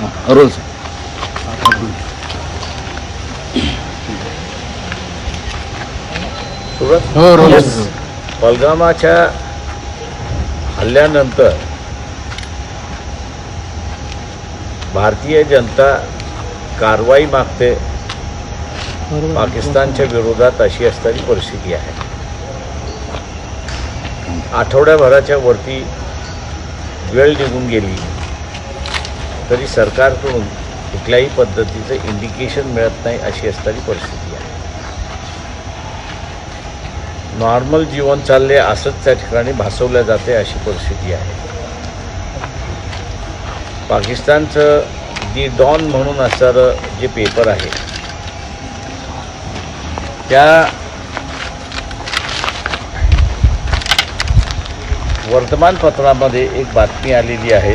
Role Surat हो role पलगामाच्या हल्ल्यानंतर भारतीय जनता कारवाई मागते पाकिस्तानच्या विरोधात अशी असणारी परिस्थिती आहे. आठवड्याभराच्या वरती वेळ निघून गेली. तरी सरकारकडून कुठल्याही पद्धतीचं इंडिकेशन मिळत नाही अशी असणारी परिस्थिती आहे. नॉर्मल जीवन चालले असंच त्या ठिकाणी भासवलं जाते अशी परिस्थिती आहे. पाकिस्तानचं दी डॉन म्हणून असणारं जे पेपर आहे त्या वर्तमानपत्रामध्ये एक बातमी आलेली आहे.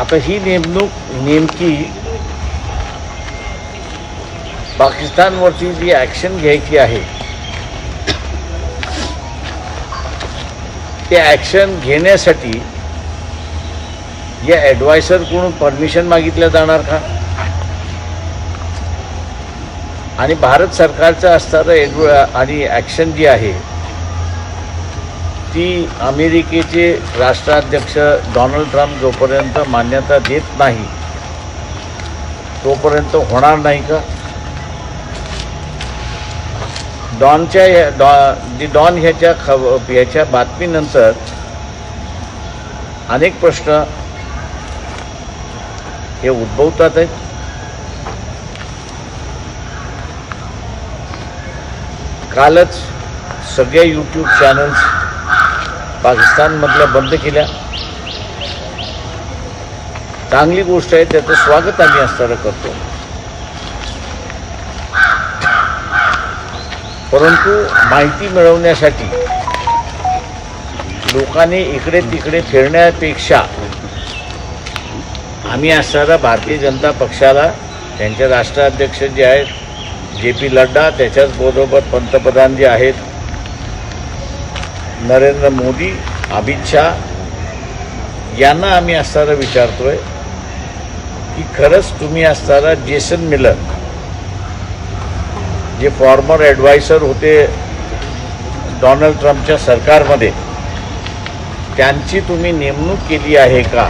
आता ही नेमणूक नेमकी पाकिस्तानवरची जी ॲक्शन घ्यायची आहे ते ॲक्शन घेण्यासाठी या ॲडवायसरकडून परमिशन मागितलं जाणार का? आणि भारत सरकारचं असणारं एडव आणि ॲक्शन जी आहे ती अमेरिकेचे राष्ट्राध्यक्ष डोनाल्ड ट्रम्प जोपर्यंत मान्यता देत नाही तोपर्यंत होणार नाही का? डॉनच्या डॉ दी डॉन ह्याच्या खब ह्याच्या बातमीनंतर अनेक प्रश्न हे उद्भवतात आहेत. कालच सगळ्या यूट्यूब चॅनल्स पाकिस्तानमधल्या बंद केल्या. चांगली गोष्ट आहे त्याचं स्वागत आम्ही असणारं करतो. परंतु माहिती मिळवण्यासाठी लोकांनी इकडे तिकडे फिरण्यापेक्षा आम्ही असणारा भारतीय जनता पक्षाला त्यांचे राष्ट्राध्यक्ष जे आहेत जे पी लड्डा त्याच्याच बरोबर पंतप्रधान जे आहेत नरेंद्र मोदी अमित शहा यांना आम्ही असणारं विचारतोय की खरंच तुम्ही असताना जेसन मिलर जे फॉर्मर ॲडवायझर होते डोनाल्ड ट्रम्पच्या सरकारमध्ये त्यांची तुम्ही नेमणूक केली आहे का?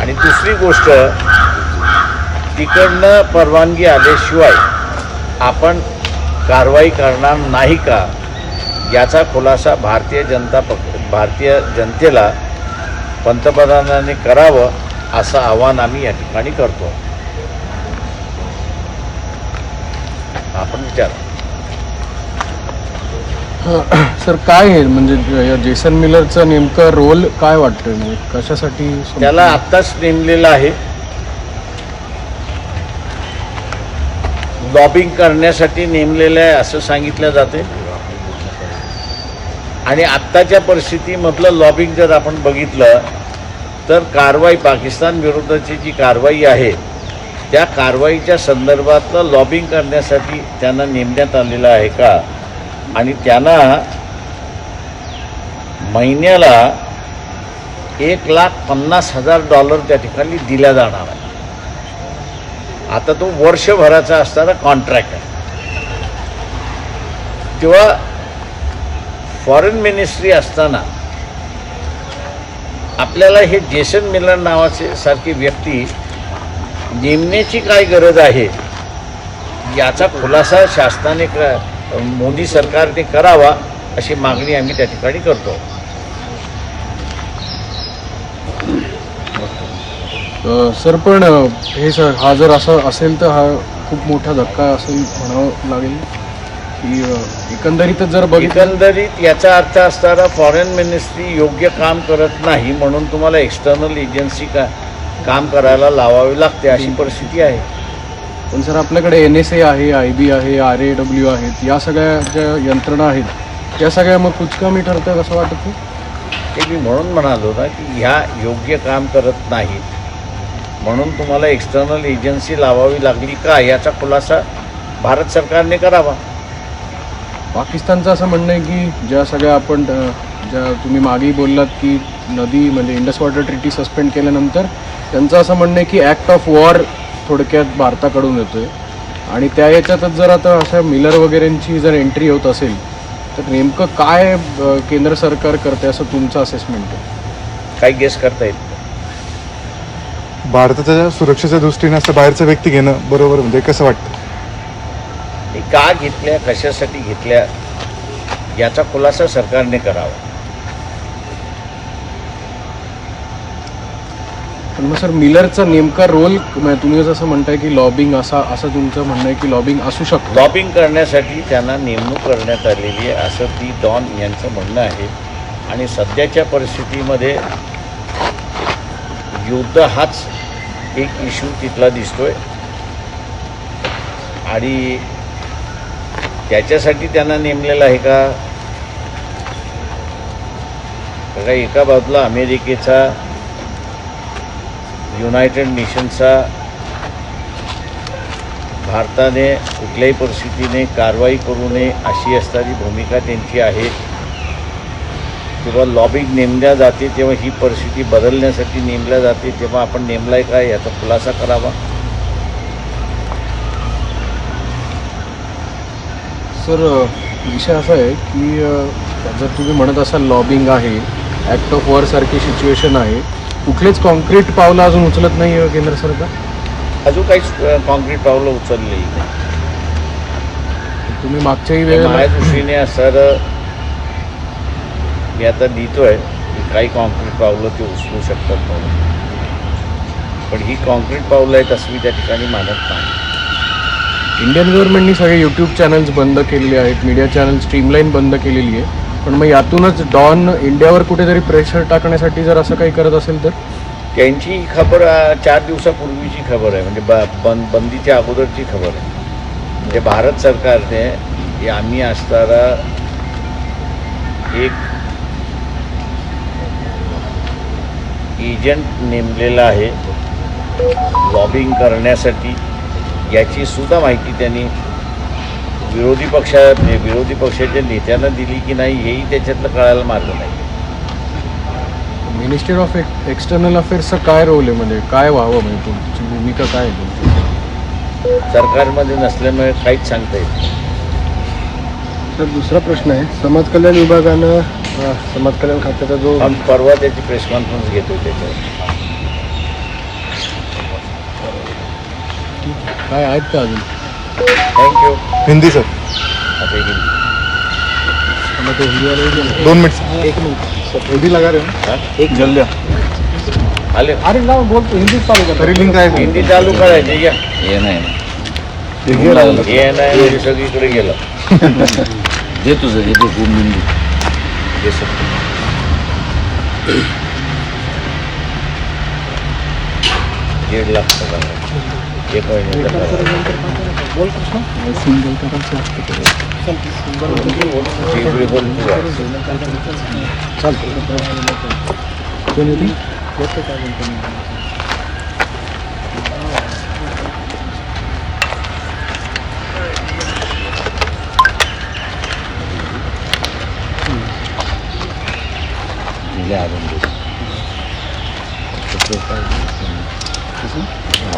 आणि दुसरी गोष्ट तिकडनं परवानगी आल्याशिवाय आपण कारवाई करणार नाही का? याचा खुलासा भारतीय जनता पक्ष भारतीय जनतेला पंतप्रधानांनी करावं असं आव्हान आम्ही या ठिकाणी करतो. आपण विचार. सर काय आहे म्हणजे या जेसन मिलरचं नेमकं रोल काय वाटतंय म्हणजे कशासाठी त्याला आत्ताच नेमलेलं आहे. लॉबिंग करण्यासाठी नेमलेलं आहे असं सांगितलं जाते. आणि आत्ताच्या परिस्थितीमधलं लॉबिंग जर आपण बघितलं तर कारवाई पाकिस्तान विरुद्धची जी कारवाई आहे त्या कारवाईच्या संदर्भातलं लॉबिंग करण्यासाठी त्यांना नेमण्यात आलेलं आहे का? आणि त्यांना महिन्याला एक लाख पन्नास हजार डॉलर त्या ठिकाणी दिल्या जाणार आहे. आता तो वर्षभराचा असणारा कॉन्ट्रॅक्ट आहे. तेव्हा फॉरेन मिनिस्ट्री असताना आपल्याला हे जेसन मिलर नावाचे सारखी व्यक्ती नेमण्याची काय गरज आहे याचा खुलासा शासनाने मोदी सरकारने करावा अशी मागणी आम्ही त्या ठिकाणी करतो. सर पण हे सर हा जर असं असेल तर हा खूप मोठा धक्का असेल म्हणावं लागेल. की अ, एकंदरीतच जर बघितलं एकंदरीत याचा अर्थ असताना फॉरेन मिनिस्ट्री योग्य काम करत नाही म्हणून तुम्हाला एक्सटर्नल एजन्सी का काम करायला लावावी लागते अशी परिस्थिती आहे. पण सर आपल्याकडे एन एस ए आहे आय बी आहे आर ए डब्ल्यू आहेत या सगळ्या ज्या यंत्रणा आहेत त्या सगळ्या मग कुचकामी ठरतात असं वाटत नाही? ते मी म्हणून म्हणालो ना की ह्या योग्य काम करत नाहीत म्हणून तुम्हाला एक्सटर्नल एजन्सी लावावी लागली का? याचा खुलासा भारत सरकारने करावा. पाकिस्तानचं असं म्हणणं आहे की ज्या सगळ्या आपण ज्या तुम्ही मागेही बोललात की नदी म्हणजे इंडस वॉटर ट्रिटी सस्पेंड केल्यानंतर त्यांचं असं म्हणणं आहे की ॲक्ट ऑफ वॉर थोडक्यात भारताकडून येतोय. आणि त्या याच्यातच जर आता अशा मिलर वगैरेंची जर एंट्री होत असेल तर नेमकं काय केंद्र सरकार करते असं तुमचं असेसमेंट आहे? काही गेस करता येत नाही. भारताच्या सुरक्षेच्या दृष्टीने असं बाहेरचं व्यक्ती घेणं बरोबर म्हणजे कसं वाटतं? ते का घेतल्या कशासाठी घेतल्या याचा खुलासा सरकारने करावा. पण मग सर मिलरचा नेमका रोल म्हणजे तुम्ही जसं म्हणताय की लॉबिंग असा असं तुमचं म्हणणं आहे की लॉबिंग असू शकतं. लॉबिंग करण्यासाठी त्यांना नेमणूक करण्यात आलेली आहे असं ती डॉन यांचं म्हणणं आहे. आणि सध्याच्या परिस्थितीमध्ये युद्ध हाच एक इश्यू तिथला दिसतोय. आणि त्याच्यासाठी त्यांना नेमलेलं आहे का? बघा एका बाजूला अमेरिकेचा युनायटेड नेशनचा भारताने कुठल्याही परिस्थितीने कारवाई करू नये अशी असणारी भूमिका त्यांची आहे. जेव्हा लॉबिंग नेमल्या जाते तेव्हा ही परिस्थिती बदलण्यासाठी नेमल्या जाते तेव्हा आपण नेमलाय का याचा खुलासा करावा. सर विषय असा आहे की जर तुम्ही म्हणत असाल लॉबिंग आहे ॲक्ट ऑफ वॉर सारखी सिच्युएशन आहे कुठलेच कॉन्क्रीट पावलं अजून उचलत नाही केंद्र सरकार? अजून काहीच कॉन्क्रीट पावलं उचललेली नाही. तुम्ही मागच्याही वेळेला दृष्टीने असणारं मी आता लिहितोय की काही कॉन्क्रीट पावलं ते उचलू शकतात म्हणून. पण ही कॉन्क्रीट पावलं आहेत असं मी त्या ठिकाणी मानत नाही. इंडियन गव्हर्नमेंटनी सगळे यूट्यूब चॅनल्स बंद केलेले आहेत मीडिया चॅनल स्ट्रीमलाईन बंद केलेली आहे पण मग यातूनच डॉन इंडियावर कुठेतरी प्रेशर टाकण्यासाठी जर असं काही करत असेल तर? त्यांची खबर चार दिवसापूर्वीची खबर आहे. म्हणजे ब बंद बंदीच्या अगोदरची खबर आहे. म्हणजे भारत सरकारने आम्ही असताना एक एजंट नेमलेला आहे. लॉबिंग करण्यासाठी. याची सुद्धा माहिती त्यांनी विरोधी पक्षा विरोधी पक्षाच्या नेत्यांना दिली की नाही हेही त्याच्यातलं कळायला मार्ग नाही. मिनिस्ट्री ऑफ एक्सटर्नल अफेअर्सचा काय रोल आहे? म्हणजे काय व्हावं? म्हणजे तुमची भूमिका काय आहे? तुमची सरकारमध्ये नसल्यामुळे काहीच सांगता येत. सर दुसरा प्रश्न आहे समाज कल्याण विभागानं समाज कल्याण खात्याचा जो आम्ही परवा त्याची प्रेस कॉन्फरन्स घेतोय त्याच्यावर. काय आहेत का अजून थँक्यू हिंदी सर आता हिंदी मग ते हिंदीवाले दोन मिनिट एक मिनिट हिंदी लगा रहे हो? हा? एक जल्दी आले अरे ना बोलतो हिंदीच चालू कर तरी लिंक आहे हिंदी चालू करायची घ्या हे। नाही। हिंदी लागलं. हे नाही म्हणजे सगळीकडे गेलं दे तुझं हे दे होम बिंदू हे सगळं. दीड लाख पगार आहे. एक सिंगल करायचं असतं ते. चिपळी पण तू आहे. कोण येते? दिले अजून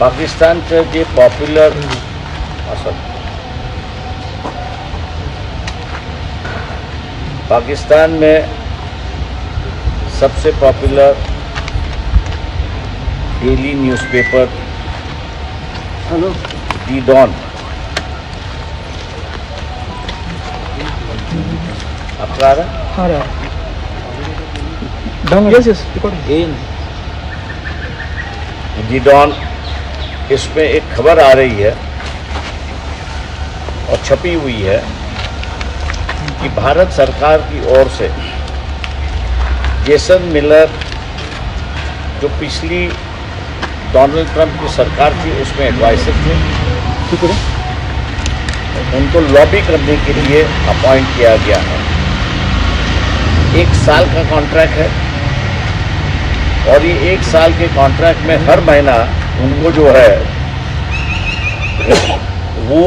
पाकिस्तानचं जे पॉप्युलर असं पाकिस्तान में सबसे popular daily newspaper hello the Dawn आपका आ रहा है? यस यस दी डॉन इसमें एक खबर आ रही है और छपी हुई है कि भारत सरकार की ओर से जेसन मिलर जो पिछली डोनाल्ड ट्रंप की सरकार थी उसमें एडवाइजर थे। उनको लॉबी करने के लिए अपॉइंट किया गया है। एक साल का कॉन्ट्रैक्ट है और ये एक साल के कॉन्ट्रैक्ट में हर महीना उनको जो है। वो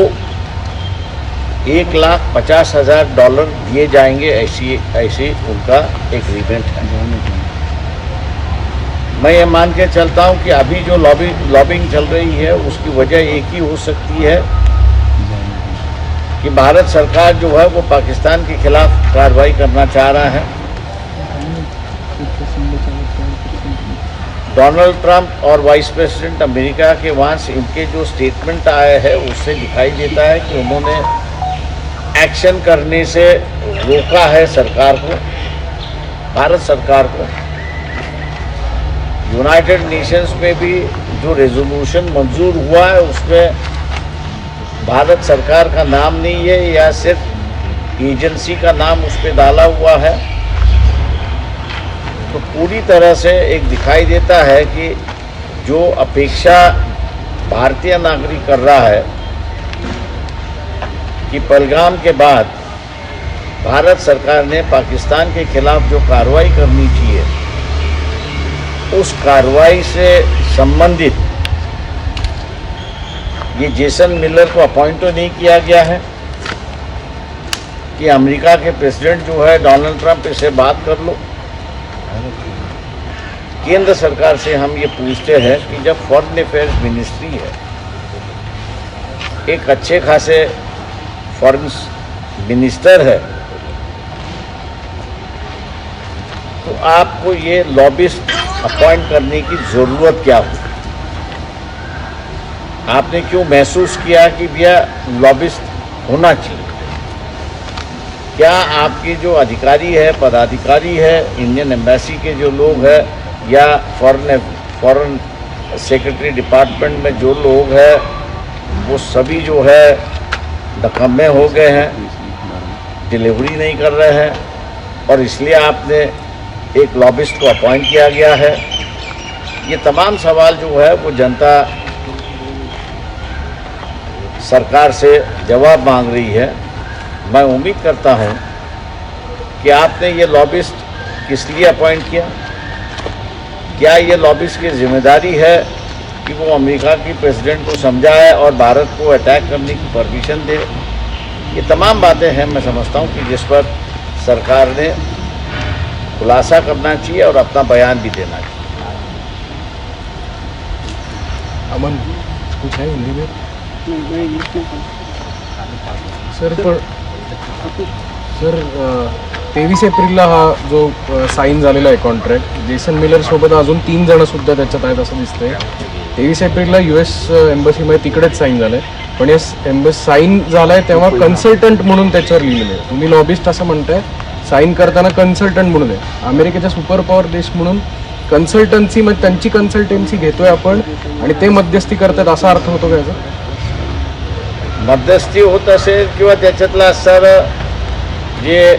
एक लाख पचास हज़ार डॉलर दिए जाएँगे ऐसी ऐसी उनका एग्रीमेंट है। मैं ये मान के चलता हूँ कि अभी जो लॉबी लॉबिंग चल रही है, उसकी वजह एक ही हो सकती है कि भारत सरकार जो है वो पाकिस्तान के खिलाफ कार्रवाई करना चाह रहा है। डोनाल्ड ट्रंप और वाइस प्रेसिडेंट अमेरिका के वहाँ से इनके जो स्टेटमेंट आए हैं, उससे दिखाई देता है कि उन्होंने एक्शन करने से रोका है सरकार को, भारत सरकार को। यूनाइटेड नेशंस में भी जो रेजोल्यूशन मंजूर हुआ है, उसमें भारत सरकार का नाम नहीं है, या सिर्फ़ एजेंसी का नाम उस पर डाला हुआ है। तो पूरी तरह से एक दिखाई देता है कि जो अपेक्षा भारतीय नागरिक कर रहा है कि पलगाम के बाद भारत सरकार ने पाकिस्तान के खिलाफ जो कार्रवाई करनी चाहिए, उस कार्रवाई से संबंधित ये जेसन मिलर को अपॉइंट तो नहीं किया गया है कि अमेरिका के प्रेसिडेंट जो है डोनाल्ड ट्रंप इससे बात कर लो। केंद्र सरकार से हम ये पूछते हैं कि जब फॉरेन अफेयर्स मिनिस्ट्री है, एक अच्छे खासे फॉरेन मिनिस्टर है तो आपको ये लॉबिस्ट अपॉइंट करने की ज़रूरत क्या हुई आपने क्यों महसूस किया कि भैया लॉबिस्ट होना चाहिए? क्या आपके जो अधिकारी है, पदाधिकारी है इंडियन एम्बेसी के जो लोग हैं, या फॉरेन फॉरेन सेक्रेटरी डिपार्टमेंट में जो लोग हैं, वो सभी जो है नकम्मे हो गए हैं डिलीवरी नहीं कर रहे हैं, और इसलिए आपने एक लॉबिस्ट को अपॉइंट किया गया है। ये तमाम सवाल जो है, वो जनता सरकार से जवाब मांग रही है। मैं उम्मीद करता हूँ कि आपने ये लॉबिस्ट किस लिए अपॉइंट किया? क्या ये लॉबिस्ट की ज़िम्मेदारी है कि वो अमेरिका की प्रेसिडेंट को समझाए और भारत को अटैक करने की परमिशन दे? ये तमाम बातें हैं मैं समझता हूँ कि जिस पर सरकार ने खुलासा करना चाहिए और अपना बयान भी देना चाहिए। अमन कुछ है हिंदी में? सर पण सर तेवीस एप्रिलला हा जो साईन झालेला आहे कॉन्ट्रॅक्ट जेसन मिलर सोबत अजून तीन जण सुद्धा त्याच्यात आहेत असं दिसतंय. तेवीस एप्रिलला यू एस एम्बसीमध्ये तिकडेच साईन झालंय. पण या एम्बस साईन झालाय तेव्हा कन्सल्टंट म्हणून त्याच्यावर लिहिलेलं आहे. तुम्ही लॉबिस्ट असं म्हणताय साईन करताना कन्सल्टंट म्हणून आहे. अमेरिकेचा सुपर पॉवर देश म्हणून कन्सल्टन्सी म्हणजे त्यांची कन्सल्टन्सी घेतोय आपण आणि ते मध्यस्थी करतात असा अर्थ होतो का याचा? मध्यस्थी होत असेल किंवा त्याच्यातलं असणारं जे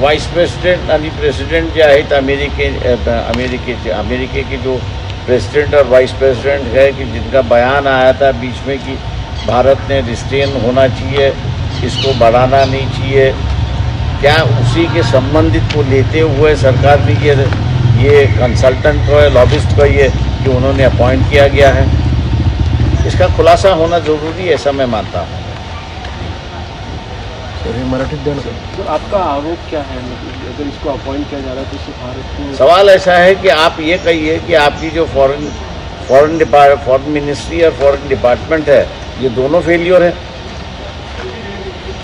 वाइस प्रेसिडेंट आणि प्रेसिडेंट जे आहेत अमेरिके, अमेरिकेचे अमेरिके के जो प्रेसिडेंट और वाइस प्रेसिडेंट है कि जिनका बयान आया था बीच में कि भारत ने रिस्टेन होना चाहिए, इसको बढ़ाना नहीं चाहिए। क्या उसी के संबंधित को लेते हुए सरकार ने ये ये कंसल्टेंट को लॉबिस्ट को ये, कि उन्होंने अपॉइंट किया गया है? इसका खुलासा होना ज़रूरी है, ऐसा मैं मानता हूँ। मराठीत सर तो आपका आरोप क्या है? मतलब अगर इसको अपॉइंट किया जा रहा है तो को सवाल ऐसा है कि आप ये कहिए कि आपकी जो foreign foreign depart foreign ministry और फॉरेन डिपार्टमेंट है ये दोनों फेलियर है।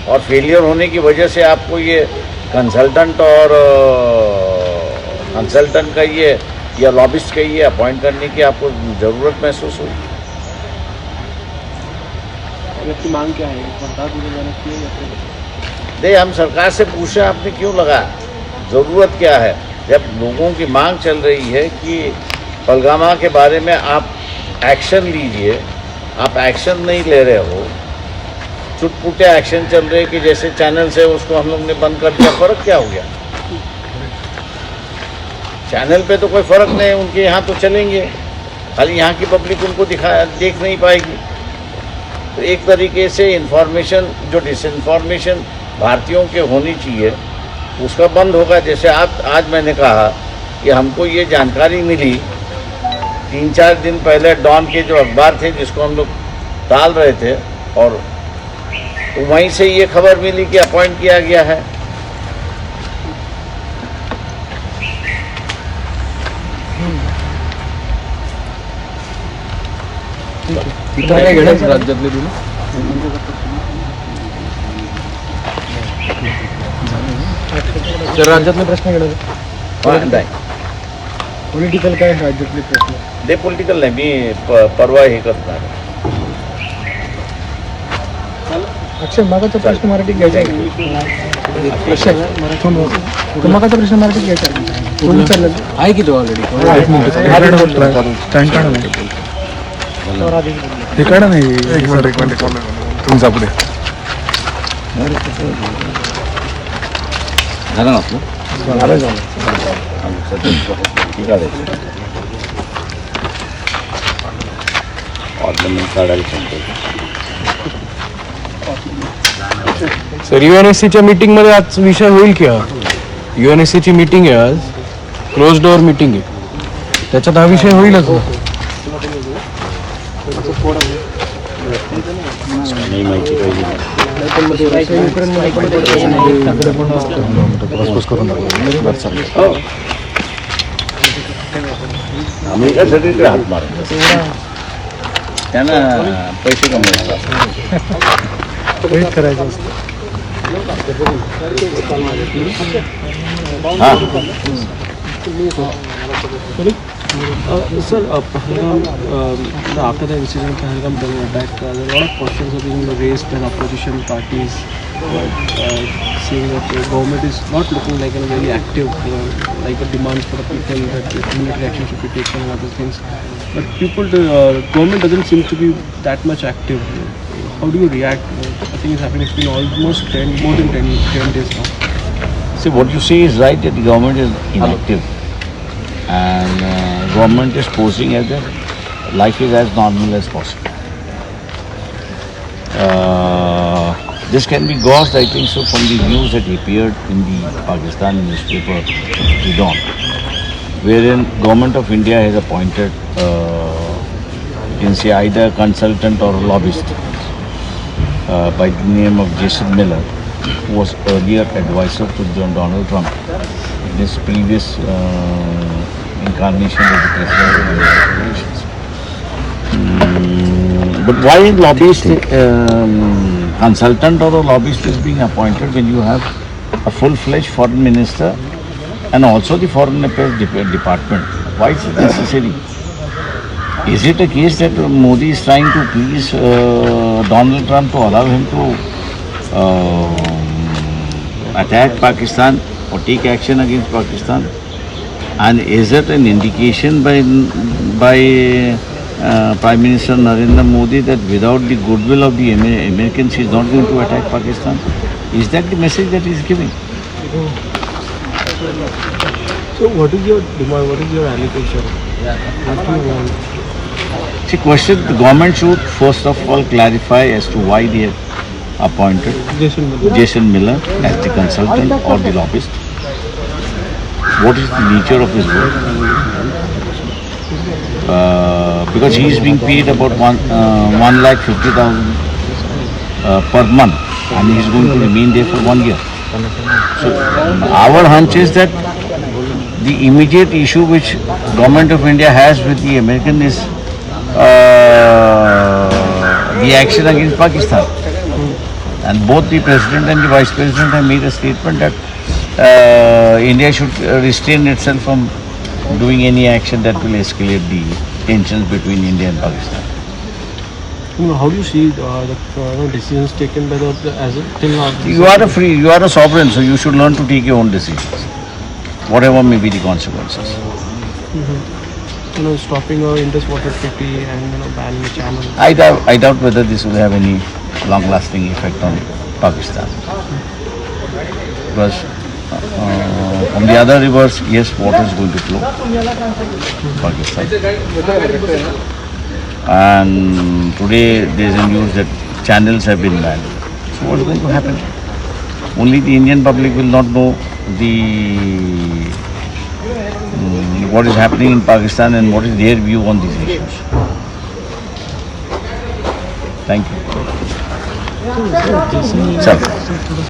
और फेलियर होने की वजह से आपको ये कंसल्टेंट और कंसल्टेंट कहिए या लॉबिस्ट कहिए अपॉइंट करने की आपको ज़रूरत महसूस हुई। आपकी मांग क्या है? या नहीं हम सरकार से पूछे, आपने क्यों लगाया ज़रूरत क्या है? जब लोगों की मांग चल रही है कि पलगामा के बारे में आप एक्शन लीजिए, आप एक्शन नहीं ले रहे हो, चुटपुटे एक्शन चल रहे कि जैसे चैनल से उसको हम लोग ने बंद कर दिया, फ़र्क क्या हो गया? चैनल पे तो कोई फ़र्क नहीं, उनके यहाँ तो चलेंगे, खाली यहाँ की पब्लिक उनको दिखा, देख नहीं पाएगी। तो एक तरीके से इंफॉर्मेशन जो डिसइंफॉर्मेशन भारतीयों के होनी चाहिए उसका बंद होगा। जैसे आज आज मैंने कहा कि हमको ये जानकारी मिली तीन चार दिन पहले डॉन के जो अखबार थे जिसको हम लोग डाल रहे थे और तो वहीं से ये खबर मिली कि अपॉइंट किया गया है। राज्यातले तर राज्यातले प्रश्न घेणार हाँ, नाही पॉलिटिकल काय राज्यातले प्रश्न? ते पॉलिटिकल नाही मी प परवा हे करणार अक्षय मागाचा प्रश्न मराठीत घ्यायचा आहे तो मागाचा प्रश्न मराठीत घ्यायचा आहे? तो विचारला? आहे की तो ऑलरेडी हे काढा नाही एक मिनिट एक मिनिट. जा पुढे. झालं ना आपलं ठीक आहे ऑर्नमेंट काढायला सांगतो सर युएनएससीच्या मीटिंगमध्ये आज विषय होईल की युएनएससीची मीटिंग आहे आज. क्लोज डोअर मीटिंग आहे. त्याच्यात हा विषय होईलच नाही माहिती हात त्यांना पैसे कमवायचे करायचं असतं Uh, sir, uh, Pahalgam, um, after the incident, Pahalgam bomb attack, uh, there are a lot of questions are being raised by the opposition parties, uh, saying that the government is not looking like a very active, uh, like a demand for the people that immediate action should be taken and other things. But people, the uh, government doesn't seem to be that much active. How do you react? Uh, I think it's happening. It's been almost 10, more than 10, 10 days now. See, what you say is right that the government is inactive and uh, government is posing as if life is as normal as possible. Uh, this can be gauged, I think so, from the news that appeared in the Pakistan newspaper, The Dawn, wherein government of India has appointed, uh, you can say either a consultant or a lobbyist uh, by the name of Jason Miller, who was earlier advisor to John Donald Trump in his previous uh, incarnation as the president of the United Nations. Mm, but why is lobbyist um, consultant or a lobbyist is being appointed when you have a full-fledged foreign minister and also the foreign affairs Dep- department? Why is it necessary? Is it a case that Modi is trying to please uh, Donald Trump to allow him to uh, attack Pakistan or take action against Pakistan? And is it an indication by by uh, Prime Minister Narendra Modi that without the goodwill of the Amer- Americans, he is not going to attack Pakistan? Is that the message that he is giving? So, what is your demand? What is your allegation? What do you want? See, question the government should first of all clarify as to why they have appointed Jason Miller. Jason Miller as the consultant or the lobbyist. What is the nature of his work? Uh, because he is being paid about one uh, one lakh fifty thousand uh, per month, and he is going to remain there for one year. So our hunch is that the immediate issue which government of India has with the American is uh, the action against Pakistan. And both the president and the vice president have made a statement that uh, India should uh, restrain itself from doing any action that will escalate the tensions between India and Pakistan. You know, how do you see uh, the uh, decisions taken by the, the as a, till now? You are a free, you are a sovereign, so you should learn to take your own decisions, whatever may be the consequences. you know, stopping a Indus Water Treaty and you know banning channel. I doubt, I doubt whether this will have any long-lasting effect on Pakistan. Because uh, from the other rivers, yes, water is going to flow Pakistan. And today there is a news that channels have been banned. So what is going to happen? Only the Indian public will not know the mm, what is happening in Pakistan and what is their view on these issues. Thank you. Sir.